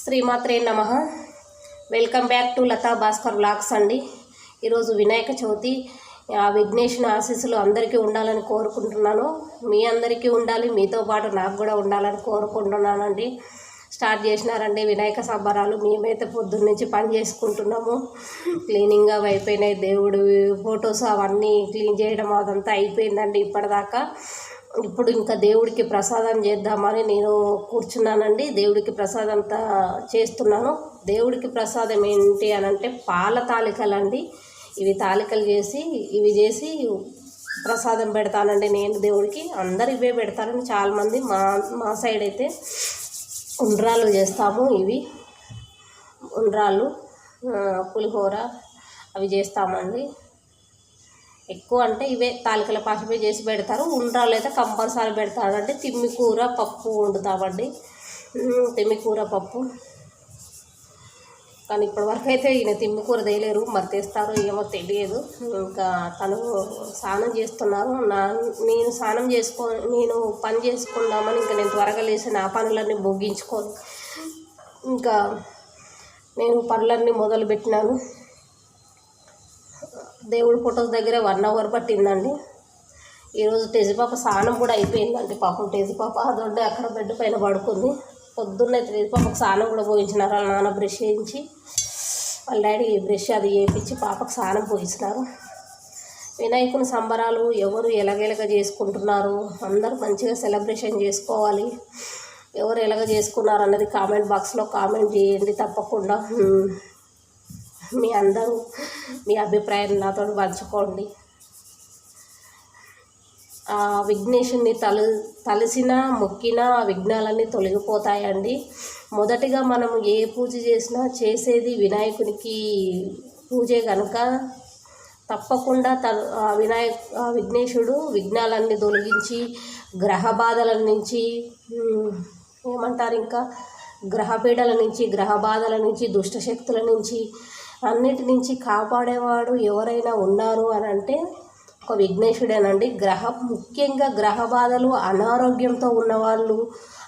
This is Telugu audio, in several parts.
శ్రీమాత్రే నమ. Welcome back to Latha Bhaskar blogs అండి. ఈరోజు వినాయక చవితి ఆ విఘ్నేశ్వర ఆశీస్సులు అందరికీ ఉండాలని కోరుకుంటున్నాను. మీ అందరికీ ఉండాలి మీతో పాటు నాకు కూడా ఉండాలని కోరుకుంటున్నానండి. స్టార్ట్ చేసినారండి వినాయక సంబరాలు. మేమైతే పొద్దున్న నుంచి పని చేసుకుంటున్నాము. క్లీనింగ్ అవి అయిపోయినాయి. దేవుడు ఫొటోస్ అవన్నీ క్లీన్ చేయడం అదంతా అయిపోయిందండి ఇప్పటిదాకా. ఇప్పుడు ఇంకా దేవుడికి ప్రసాదం చేద్దామని నేను కూర్చున్నానండి. దేవుడికి ప్రసాదం చేస్తున్నాను. దేవుడికి ప్రసాదం ఏంటి అని అంటే పాల తాలికలండి. ఇవి తాలికలు చేసి ఇవి చేసి ప్రసాదం పెడతానండి నేను దేవుడికి. అందరు ఇవే పెడతానండి చాలామంది మా మా సైడ్ అయితే ఉండ్రాలు చేస్తాము ఇవి. ఉండ్రాలు పులిహోర అవి చేస్తామండి. ఎక్కువ అంటే ఇవే తాలికల పాశమే చేసి పెడతారు. ఉండ్రాలు అయితే కంపల్సరీ పెడతారు. అంటే తిమ్మి కూర పప్పు వండుతామండి. తిమ్మి కూర పప్పు. కానీ ఇప్పటివరకు అయితే ఈయన తిమ్మి కూర తేలేరు మరి తెస్తారో ఏమో తెలియదు. ఇంకా తను స్నానం చేస్తున్నారు. నా నేను స్నానం చేసుకో నేను పని చేసుకుందామని ఇంకా నేను త్వరగా లేచి నా పనులన్నీ ముగించుకొని ఇంకా నేను పనులన్నీ మొదలుపెట్టినాను. దేవుడి ఫొటోస్ దగ్గర వన్ అవర్ పట్టిందండి. ఈరోజు టెజిపాప స్నానం కూడా అయిపోయిందండి పాపం. టెజిపాప అదొడ్డే అక్కడ బెడ్ పైన పడుకుంది. పొద్దున్నే టెజిపాపకు స్నానం కూడా పోయించినారు. వాళ్ళ నాన్న బ్రష్ చేయించి వాళ్ళ డాడీ బ్రష్ అది చేయించి పాపకు స్నానం పోయించినారు వినాయకుని సంబరాలు ఎవరు ఎలాగెలగ చేసుకుంటున్నారు? అందరూ మంచిగా సెలబ్రేషన్ చేసుకోవాలి. ఎవరు ఎలాగ చేసుకున్నారు అన్నది కామెంట్ బాక్స్లో కామెంట్ చేయండి తప్పకుండా. మీ అందరూ మీ అభిప్రాయం నాతో పంచుకోండి. ఆ విఘ్నేషుని తలు తలసిన మొక్కిన ఆ విఘ్నాలన్నీ తొలగిపోతాయండి. మొదటిగా మనం ఏ పూజ చేసినా చేసేది వినాయకునికి పూజే కనుక తప్పకుండా త ఆ వినాయక ఆ విఘ్నేశుడు విఘ్నాలన్నీ తొలగించి గ్రహ బాధల నుంచి ఏమంటారు ఇంకా గ్రహపీడల నుంచి గ్రహ బాధల నుంచి దుష్టశక్తుల నుంచి అన్నిటి నుంచి కాపాడేవాడు ఎవరైనా ఉన్నారు అని అంటే ఒక విఘ్నేశుడేనండి. గ్రహ ముఖ్యంగా గ్రహ బాధలు అనారోగ్యంతో ఉన్నవాళ్ళు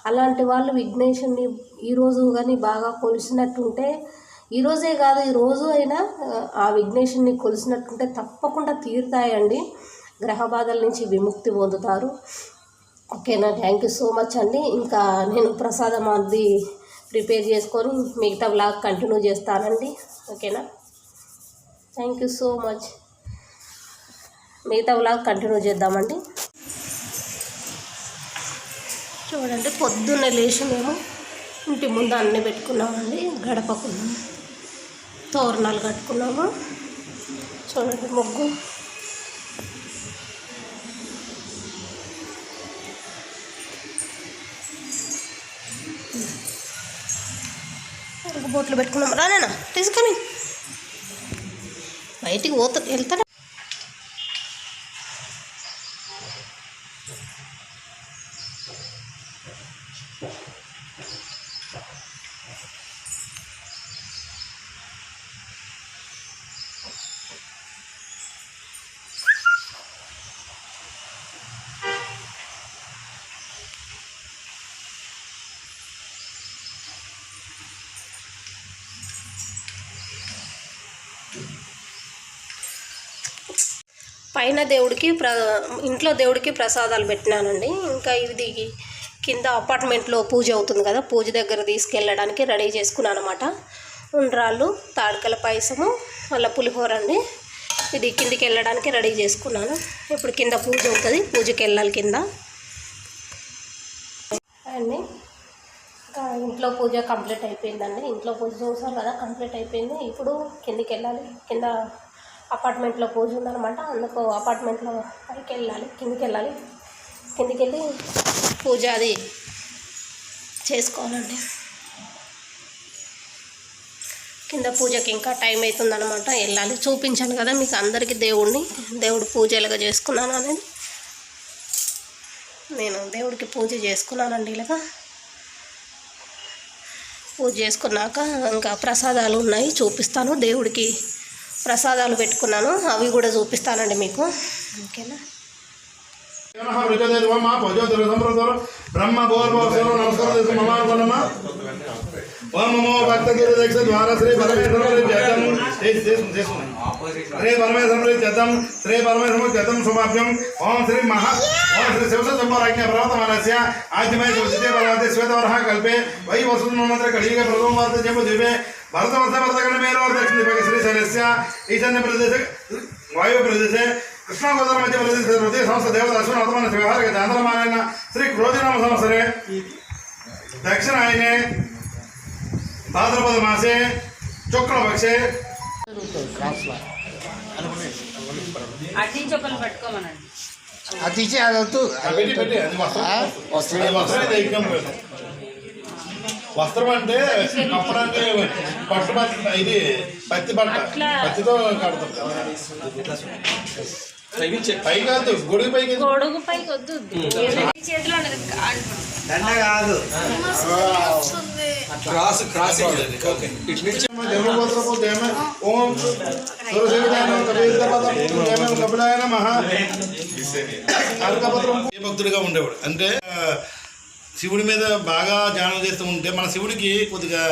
అలాంటి వాళ్ళు విఘ్నేశుని ఈరోజు కానీ బాగా కొలిసినట్టుంటే ఈరోజే కాదు ఈ రోజు అయినా ఆ, విఘ్నేశుని కొలిసినట్టుంటే తప్పకుండా తీరుతాయండి. గ్రహ బాధల నుంచి విముక్తి పొందుతారు. ఓకేనా థ్యాంక్ యూ సో మచ్ అండి. ఇంకా నేను ప్రసాదం అది ప్రిపేర్ చేసుకొని మిగతా బ్లాగ్ కంటిన్యూ చేస్తానండి. ఓకేనా? థ్యాంక్ యూ సో మచ్ మిగతా బ్లాగ్ కంటిన్యూ చేద్దామండి. చూడండి పొద్దున్నే లేచి మేము ఇంటి ముందు అన్నీ పెట్టుకున్నామండి గడపకున్నాము తోరణాలు కట్టుకున్నాము. చూడండి ముగ్గు. బోట్లు పెట్టుకున్నాం. రానేనా తీసుకొని. బయటికి పోతా వెళ్తాడా పైన దేవుడికి ప్ర ఇంట్లో దేవుడికి ప్రసాదాలు పెట్టినానండి. ఇంకా ఇది కింద అపార్ట్మెంట్లో పూజ అవుతుంది కదా పూజ దగ్గర తీసుకెళ్ళడానికి రెడీ చేసుకున్నాను అనమాట ఉండ్రాళ్ళు తాడికల పాయసము మళ్ళీ పులిహోర అండి. ఇది కిందికి వెళ్ళడానికి రెడీ చేసుకున్నాను. ఇప్పుడు కింద పూజ అవుతుంది పూజకి వెళ్ళాలి కింద. అండి ఇంకా ఇంట్లో పూజ కంప్లీట్ అయిపోయిందండి. ఇంట్లో పూజ చూసారు కదా కంప్లీట్ అయిపోయింది. ఇప్పుడు కిందికి వెళ్ళాలి కింద అపార్ట్మెంట్లో పూజ ఉందన్నమాట అందుకు అపార్ట్మెంట్లో పైకి వెళ్ళాలి కిందికి వెళ్ళాలి కిందికి వెళ్ళి పూజ అది చేసుకోవాలండి. కింద పూజకి ఇంకా టైం అవుతుందన్నమాట వెళ్ళాలి. చూపించాను కదా మీకు అందరికీ దేవుడిని దేవుడు పూజ ఎలాగ చేసుకున్నాను అనేది. నేను దేవుడికి పూజ చేసుకున్నానండి ఇలాగా. పూజ చేసుకున్నాక ఇంకా ప్రసాదాలు ఉన్నాయి. చూపిస్తాను దేవుడికి. ప్రసాదాలు పెట్టుకున్నాను. అవి కూడా చూపిస్తానండి మీకు. ఓకేనా? బ్రహ్మ ओम दक्षिण ಕೃಷ್ಣ ಮಧ್ಯ ಸಂಸ್ಥೆ ಚಾಂದ್ರಮಾನ ಶ್ರೀ ಸಂಸ್ಥೆ నుంచి ఒకరిని పట్టుకోమనండి. అది వద్దు. వస్త్రం. అంటే కప్పడానికి పట్టు ఇది పత్తి బట్ట. పత్తితో కడతారు గొడుగు పైకి గొడుగు వద్దు. చేతిలో. దండ కాదు. Cross cross Om. భక్తుడిగా ఉండేవాడు? అంటే శివుడి మీద బాగా ధ్యానం చేస్తూ ఉంటే మన శివుడికి కొద్దిగా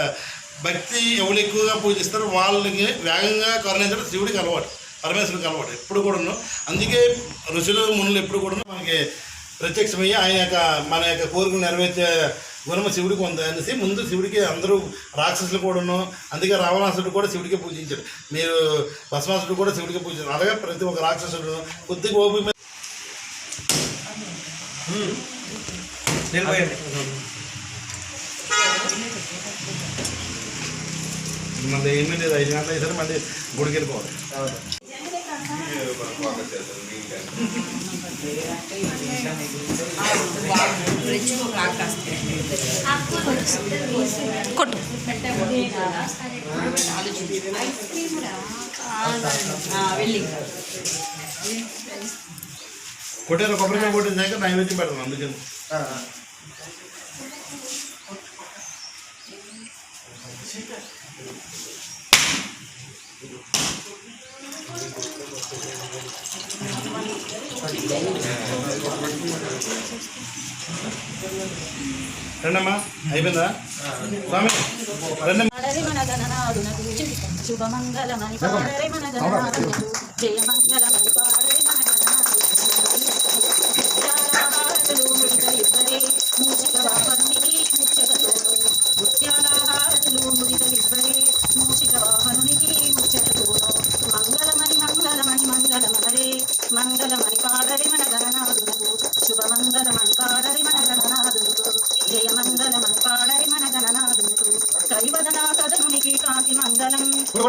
భక్తి ఎవరు ఎక్కువగా పూజిస్తారో వాళ్ళకి వేగంగా కరుణించడం శివుడికి అలవాటు. పరమేశ్వరుడికి అలవాటు ఎప్పుడు కూడాను. అందుకే ఋషులు మునులు ఎప్పుడు కూడా మనకి ప్రత్యక్షమయ్యి ఆయన యొక్క మన యొక్క కోరికలు నెరవేర్చే గుణము శివుడికి ఉంది అనేసి ముందు శివుడికి అందరూ రాక్షసులు కూడాను అందుకే రావణాసుడు కూడా శివుడికి పూజించాడు. మీరు భస్మాసుడు కూడా శివుడికి పూజించారు. అలాగే ప్రతి ఒక్క రాక్షసుడు కొద్దిగా ఓపిక మీద మళ్ళీ ఏమీ లేదు ఐదు గంటలు అయితే మళ్ళీ గుడికి వెళ్ళిపోవాలి కొట్టు ఆ, వెళ్ళి కొట్టారు కొబ్బరికాయ కొట్టిందాక నైవేద్యం పెడతాం అందుకని రండమ్మా అయిపోయిందా? స్వామి రండి పాడరి మన గణనాథునకు శుభమంగళమని జయమంగళమని కాంతి మంగళం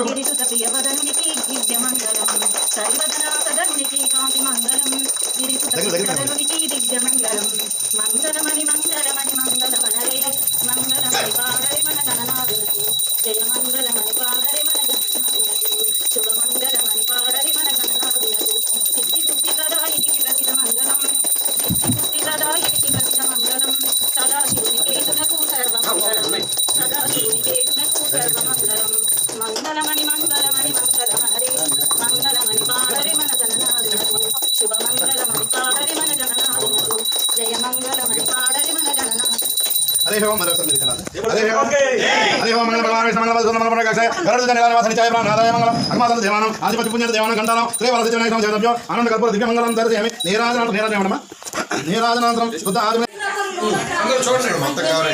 గిరిసుత ప్రియవదనునికి దివ్య మంగళం కరివదన సదనునికి కాంతి మంగళం గిరిసుత ప్రియవదనునికి దివ్య మంగళం మంగళమని హరే ఓం మరొకసారి మీరు తినాలి. హరే ఓం. హరే ఓం మంగళ భగవాన్ విష్ణు మంగళ సుందర మంగళ కక్షయ గరుడ జన నివాస నిత్యాయ బ్రహ్మ నాదాయ మంగళం అగ్మాదల దేవానం ఆదిపతి పుణ్య దేవానం గంటానం శ్రీ వరద జన సేవభ్యో ఆనంద కర్పూర దివ్య మంగళం దర్శయామి నీరాజనాథం నీరాజనమా నీరాజనాథం శుద్ధ ఆదిమ అందరూ చూడండి మొత్తం కవర్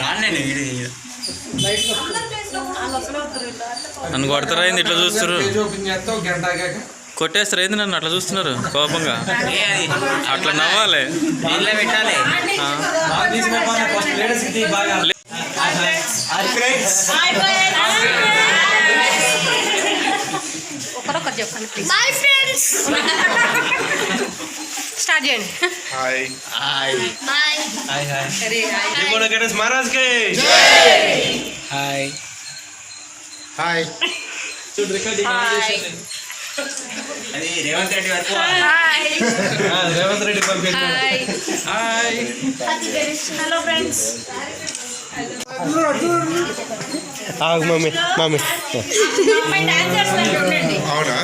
రాండి వీడియో నన్ను కొడతారా ఇట్లా చూస్తారు గంట కొట్టేస్తారు. ఏంది నన్ను అట్లా చూస్తున్నారు? కోపంగా? అట్లా నవ్వాలి. ఒకరొకరు రేవంత్ రెడ్డి పంపించారు హాయ్ హాయ్ హలో ఫ్రెండ్స్ ఆగు మమ్మీ మమ్మీ. మా అమ్మాయి డాన్స్ చేస్తున్నట్టు ఉండండి. అవునా?